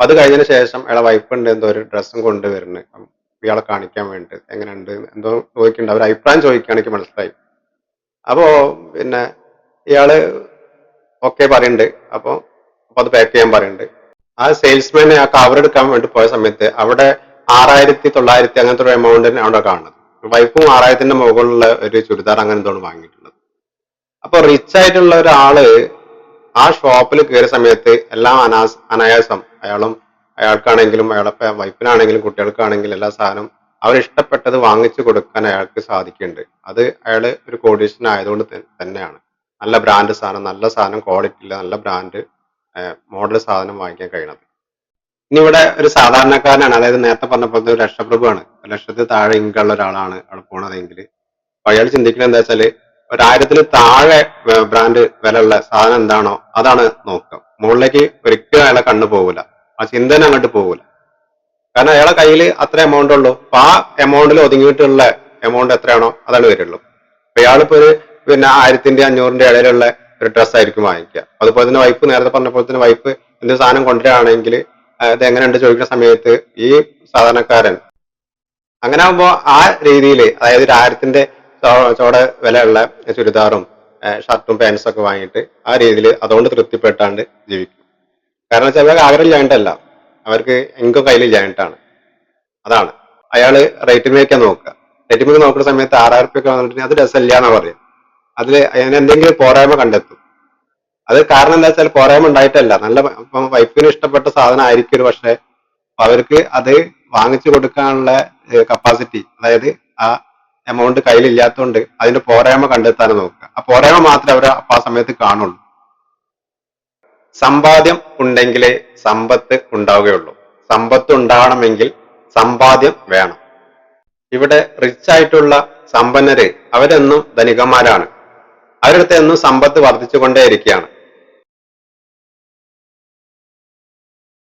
അത് കഴിഞ്ഞതിന് ശേഷം അയാളെ ഉണ്ട് എന്തോ ഒരു ഡ്രസ്സും കൊണ്ടുവരുന്നു. ഇയാളെ കാണിക്കാൻ വേണ്ടി എങ്ങനെയുണ്ട്? എന്തോ ചോദിക്കുന്നുണ്ട്. അവർ അഭിപ്രായം ചോദിക്കുകയാണെങ്കിൽ മനസ്സിലായി. അപ്പോ പിന്നെ ഇയാൾ ഓക്കെ പറയുന്നുണ്ട്. അപ്പൊ അപ്പൊ അത് പാക്ക് ചെയ്യാൻ പറയുന്നുണ്ട്. ആ സെയിൽസ്മാനെ ആ കവർ എടുക്കാൻ വേണ്ടി പോയ സമയത്ത് അവിടെ ആറായിരത്തി തൊള്ളായിരത്തി അങ്ങനത്തെ ഒരു എമൗണ്ടിന് അവിടെ കാണുന്നത്. വൈഫും ആറായിരത്തിന്റെ മുകളിലുള്ള ഒരു ചുരിദാർ അങ്ങനെ എന്തോ വാങ്ങിയിട്ടുള്ളത്. അപ്പൊ റിച്ച് ആയിട്ടുള്ള ഒരാൾ ആ ഷോപ്പിൽ കയറിയ സമയത്ത് എല്ലാം അനാസ് അനായാസം അയാളും അയാൾക്കാണെങ്കിലും അയാളെ വൈഫിനാണെങ്കിലും കുട്ടികൾക്കാണെങ്കിലും എല്ലാ സാധനം അവർ ഇഷ്ടപ്പെട്ടത് വാങ്ങിച്ചു കൊടുക്കാൻ അയാൾക്ക് സാധിക്കുന്നുണ്ട്. അത് അയാൾ ഒരു കോടീഷൻ ആയതുകൊണ്ട് തന്നെയാണ്. നല്ല ബ്രാൻഡ് സാധനം നല്ല സാധനം ക്വാളിറ്റി ഇല്ല നല്ല ബ്രാൻഡ് മോഡൽ സാധനം വാങ്ങിക്കാൻ കഴിയണത്. ഇനി ഇവിടെ ഒരു സാധാരണക്കാരനാണ്. അതായത് നേരത്തെ പറഞ്ഞപ്പോൾ ഒരു ലക്ഷപ്രഭുവാണ് ഒരു ലക്ഷത്തിൽ താഴെ ഇൻകുള്ള ഒരാളാണ് അവിടെ പോണതെങ്കിൽ. അപ്പൊ അയാൾ ചിന്തിക്കുന്നത് എന്താ വെച്ചാൽ ഒരായിരത്തിൽ താഴെ ബ്രാൻഡ് വിലയുള്ള സാധനം എന്താണോ അതാണ് നോക്കുക. മുകളിലേക്ക് ഒരിക്കലും അയാളെ കണ്ണു പോകില്ല ആ ചിന്തന അങ്ങോട്ട് പോകില്ല കാരണം അയാളെ കയ്യിൽ അത്ര എമൗണ്ട് ഉള്ളൂ. അപ്പൊ ആ എമൗണ്ടിൽ ഒതുങ്ങിയിട്ടുള്ള എമൗണ്ട് എത്രയാണോ അതാണ് വരുള്ളൂ. അപ്പൊ ഇയാളിപ്പോ ഒരു പിന്നെ ആയിരത്തിന്റെ അഞ്ഞൂറിന്റെ ഇടയിലുള്ള ഒരു ഡ്രസ് ആയിരിക്കും വാങ്ങിക്കുക. അതുപോലെ തന്നെ വൈഫ് നേരത്തെ പറഞ്ഞ പോലെ തന്നെ വൈഫ് എന്ത് സാധനം കൊണ്ടുവരികയാണെങ്കിൽ ഇത് എങ്ങനെയുണ്ട് ചോദിക്കുന്ന സമയത്ത് ഈ സാധാരണക്കാരൻ. അങ്ങനെ ആകുമ്പോ ആ രീതിയിൽ അതായത് ഒരു ആയിരത്തിന്റെ ചോടെ വിലയുള്ള ചുരിദാറും ഷർട്ടും പാൻസും ഒക്കെ വാങ്ങിയിട്ട് ആ രീതിയിൽ അതുകൊണ്ട് തൃപ്തിപ്പെട്ടാണ്ട് ജീവിക്കും. കാരണം വെച്ചാൽ ആഗ്രഹമില്ലാണ്ടല്ല അവർക്ക് എങ്കും കയ്യിലില്ലായിട്ടാണ് അതാണ്. അയാൾ റേറ്റ് മേക്കാൻ നോക്കുക. റേറ്റ് മേക്ക് നോക്കുന്ന സമയത്ത് ആറായിരം റുപ്യൊക്കെ വന്നിട്ടുണ്ടെങ്കിൽ അത് രസമില്ല എന്നാ പറയും. അതിൽ അതിന് എന്തെങ്കിലും പോരായ്മ കണ്ടെത്തും. അത് കാരണം എന്താ വെച്ചാൽ പോരായ്മ ഉണ്ടായിട്ടല്ല. നല്ല വൈഫിന് ഇഷ്ടപ്പെട്ട സാധനം ആയിരിക്കും ഒരു പക്ഷെ അവർക്ക് അത് വാങ്ങിച്ചു കൊടുക്കാനുള്ള കപ്പാസിറ്റി അതായത് ആ എമൗണ്ട് കയ്യിലില്ലാത്തതുകൊണ്ട് അതിന്റെ പോരായ്മ കണ്ടെത്താൻ നോക്കുക. ആ പോരായ്മ മാത്രമേ അവർ ആ സമയത്ത് കാണുള്ളൂ. സമ്പാദ്യം ഉണ്ടെങ്കിലേ സമ്പത്ത് ഉണ്ടാവുകയുള്ളൂ. സമ്പത്ത് ഉണ്ടാവണമെങ്കിൽ സമ്പാദ്യം വേണം. ഇവിടെ റിച്ച് ആയിട്ടുള്ള സമ്പന്നര് അവരെന്നും ധനികന്മാരാണ്. അവരുടെ എന്നും സമ്പത്ത് വർദ്ധിച്ചുകൊണ്ടേയിരിക്കുകയാണ്.